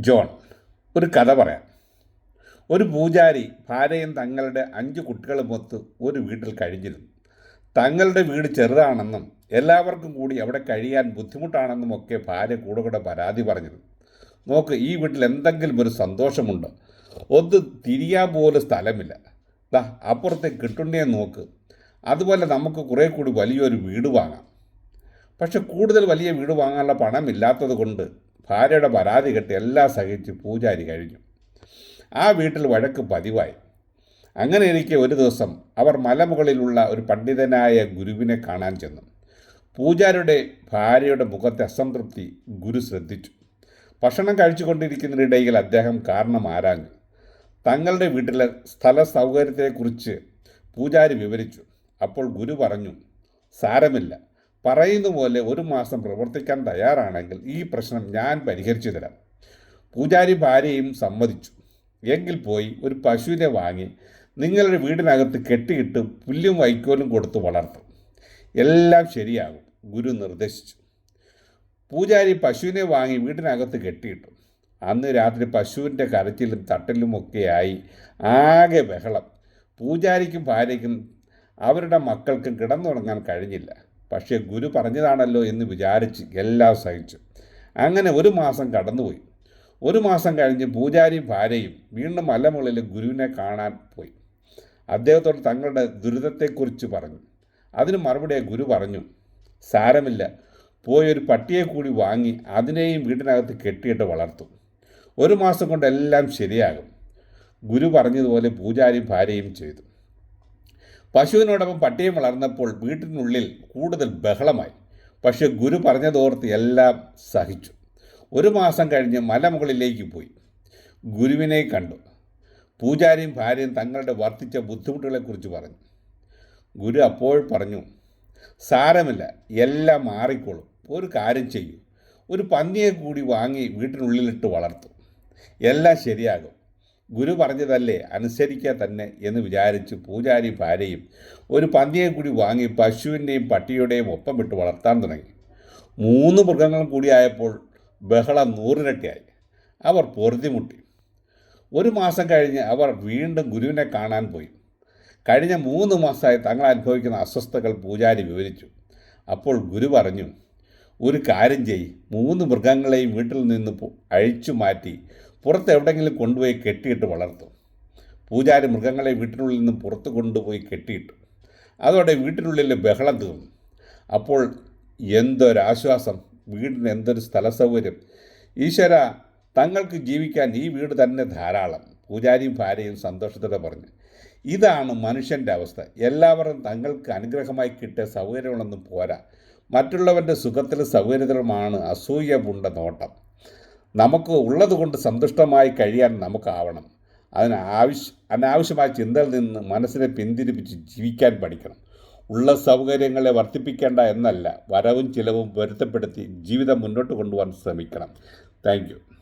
John ഒരു കഥ പറയാം. ഒരു പൂജാരി ഭാര്യയും തങ്ങളുടെ അഞ്ച് കുട്ടികളുമൊത്ത് ഒരു വീട്ടിൽ കഴിഞ്ഞിരുന്നു. തങ്ങളുടെ വീട് ചെറുതാണെന്നും എല്ലാവർക്കും കൂടി അവിടെ കഴിയാൻ ബുദ്ധിമുട്ടാണെന്നും ഒക്കെ ഭാര്യ കൂടെ കൂടെ പരാതി പറഞ്ഞിരുന്നു. നോക്ക് ഈ വീട്ടിൽ എന്തെങ്കിലും ഒരു സന്തോഷമുണ്ട്? ഒന്ന് തിരിയാൻ പോലും സ്ഥലമില്ല. ദാ അപ്പുറത്തെ കിട്ടുണ്ണിയെ നോക്ക്. അതുപോലെ നമുക്ക് കുറേ കൂടി വലിയൊരു വീട് വാങ്ങാം. പക്ഷെ കൂടുതൽ വലിയ വീട് വാങ്ങാനുള്ള പണമില്ലാത്തത് കൊണ്ട് ഭാര്യയുടെ പരാതി കെട്ട് എല്ലാം സഹിച്ച് പൂജാരി കഴിഞ്ഞു. ആ വീട്ടിൽ വഴക്ക് പതിവായി. അങ്ങനെ എനിക്ക് ഒരു ദിവസം അവർ മലമുകളിലുള്ള ഒരു പണ്ഡിതനായ ഗുരുവിനെ കാണാൻ ചെന്നു. പൂജാരിയുടെ ഭാര്യയുടെ മുഖത്തെ അസംതൃപ്തി ഗുരു ശ്രദ്ധിച്ചു. ഭക്ഷണം കഴിച്ചുകൊണ്ടിരിക്കുന്നതിനിടയിൽ അദ്ദേഹം കാരണം ആരാഞ്ഞു. തങ്ങളുടെ വീട്ടിലെ സ്ഥല സൗകര്യത്തെക്കുറിച്ച് പൂജാരി വിവരിച്ചു. അപ്പോൾ ഗുരു പറഞ്ഞു സാരമില്ല. പറയുന്ന പോലെ ഒരു മാസം പ്രവർത്തിക്കാൻ തയ്യാറാണെങ്കിൽ ഈ പ്രശ്നം ഞാൻ പരിഹരിച്ചു തരാം. പൂജാരി ഭാര്യയും സമ്മതിച്ചു. എങ്കിൽ പോയി ഒരു പശുവിനെ വാങ്ങി നിങ്ങളുടെ വീടിനകത്ത് കെട്ടിയിട്ട് പുല്ലും വൈക്കോലും കൊടുത്ത് വളർത്തും. എല്ലാം ശരിയാകും ഗുരു നിർദ്ദേശിച്ചു. പൂജാരി പശുവിനെ വാങ്ങി വീടിനകത്ത് കെട്ടിയിട്ടു. അന്ന് രാത്രി പശുവിന്റെ കരച്ചിലും തട്ടലുമൊക്കെയായി ആകെ ബഹളം. പൂജാരിക്കും ഭാര്യയ്ക്കും അവരുടെ മക്കൾക്കും കിടന്നുറങ്ങാൻ കഴിഞ്ഞില്ല. പക്ഷേ ഗുരു പറഞ്ഞതാണല്ലോ എന്ന് വിചാരിച്ച് എല്ലാം സഹിച്ചു. അങ്ങനെ ഒരു മാസം കടന്നുപോയി. ഒരു മാസം കഴിഞ്ഞ് പൂജാരിയും ഭാര്യയും വീണ്ടും മലമുകളിൽ ഗുരുവിനെ കാണാൻ പോയി. അദ്ദേഹത്തോട് തങ്ങളുടെ ദുരിതത്തെക്കുറിച്ച് പറഞ്ഞു. അതിന് മറുപടിയായി ഗുരു പറഞ്ഞു സാരമില്ല പോയി ഒരു പട്ടിയെ കൂടി വാങ്ങി അതിനെയും വീട്ടിനകത്ത് കെട്ടിയിട്ട് വളർത്തും. ഒരു മാസം കൊണ്ട് എല്ലാം ശരിയാകും. ഗുരു പറഞ്ഞതുപോലെ പൂജാരിയും ഭാര്യയും ചെയ്തു. പശുവിനോടൊപ്പം പട്ടിയെ വളർന്നപ്പോൾ വീട്ടിനുള്ളിൽ കൂടുതൽ ബഹളമായി. പക്ഷെ ഗുരു പറഞ്ഞതോർത്ത് എല്ലാം സഹിച്ചു. ഒരു മാസം കഴിഞ്ഞ് മലമുകളിലേക്ക് പോയി. ഗുരുവിനെ കണ്ടു. പൂജാരിയും ഭാര്യയും തങ്ങളുടെ വർദ്ധിച്ച ബുദ്ധിമുട്ടുകളെക്കുറിച്ച് പറഞ്ഞു. ഗുരു അപ്പോൾ പറഞ്ഞു സാരമില്ല എല്ലാം മാറിക്കോളും. ഒരു കാര്യം ചെയ്യൂ. ഒരു പന്നിയെ കൂടി വാങ്ങി വീട്ടിനുള്ളിലിട്ട് വളർത്തും. എല്ലാം ശരിയാകും. ഗുരു പറഞ്ഞതല്ലേ? അനുസരിക്കുക തന്നെ എന്ന് വിചാരിച്ച് പൂജാരി ഭാര്യയും ഒരു പന്നിയെ കൂടി വാങ്ങി പശുവിന്റെയും പട്ടിയുടെയും ഒപ്പം വിട്ട് വളർത്താൻ തുടങ്ങി. മൂന്ന് മൃഗങ്ങളും കൂടിയായപ്പോൾ ബഹളം നൂറിരട്ടിയായി. അവർ പൊറുതിമുട്ടി ഒരു മാസം കഴിഞ്ഞ് അവർ വീണ്ടും ഗുരുവിനെ കാണാൻ പോയി. കഴിഞ്ഞ മൂന്ന് മാസമായി തങ്ങൾ അനുഭവിക്കുന്ന അസ്വസ്ഥതകൾ പൂജാരി വിവരിച്ചു. അപ്പോൾ ഗുരു പറഞ്ഞു ഒരു കാര്യം ചെയ്യ്. മൂന്ന് മൃഗങ്ങളെയും വീട്ടിൽ നിന്ന് അഴിച്ചു മാറ്റി പുറത്ത് എവിടെയെങ്കിലും കൊണ്ടുപോയി കെട്ടിയിട്ട് വളർത്തും. പൂജാരി മൃഗങ്ങളെ വീട്ടിനുള്ളിൽ നിന്ന് പുറത്ത് കൊണ്ടുപോയി കെട്ടിയിട്ടു. അതോടെ വീട്ടിനുള്ളിൽ ബഹളം തീർന്നു. അപ്പോൾ എന്തൊരാശ്വാസം വീടിന് എന്തൊരു സ്ഥല സൗകര്യം ഈശ്വര തങ്ങൾക്ക് ജീവിക്കാൻ ഈ വീട് തന്നെ ധാരാളം. പൂജാരിയും ഭാര്യയും സന്തോഷത്തോടെ പറഞ്ഞു ഇതാണ് മനുഷ്യന്റെ അവസ്ഥ. എല്ലാവരും തങ്ങൾക്ക് അനുഗ്രഹമായി കിട്ടിയ സൗകര്യങ്ങളൊന്നും പോരാ. മറ്റുള്ളവന്റെ സുഖത്തിലും സൗകര്യത്തിലുമാണ് അസൂയ പുണ്ട നോട്ടം. നമുക്ക് ഉള്ളത് കൊണ്ട് സന്തുഷ്ടമായി കഴിയാൻ നമുക്കാവണം. അതിന് ആവശ്യ അനാവശ്യമായ ചിന്തയിൽ നിന്ന് മനസ്സിനെ പിന്തിരിപ്പിച്ച് ജീവിക്കാൻ പഠിക്കണം. ഉള്ള സൗകര്യങ്ങളെ വർദ്ധിപ്പിക്കേണ്ട എന്നല്ല വരവും ചിലവും പൊരുത്തപ്പെടുത്തി ജീവിതം മുന്നോട്ട് കൊണ്ടുപോകാൻ ശ്രമിക്കണം. താങ്ക്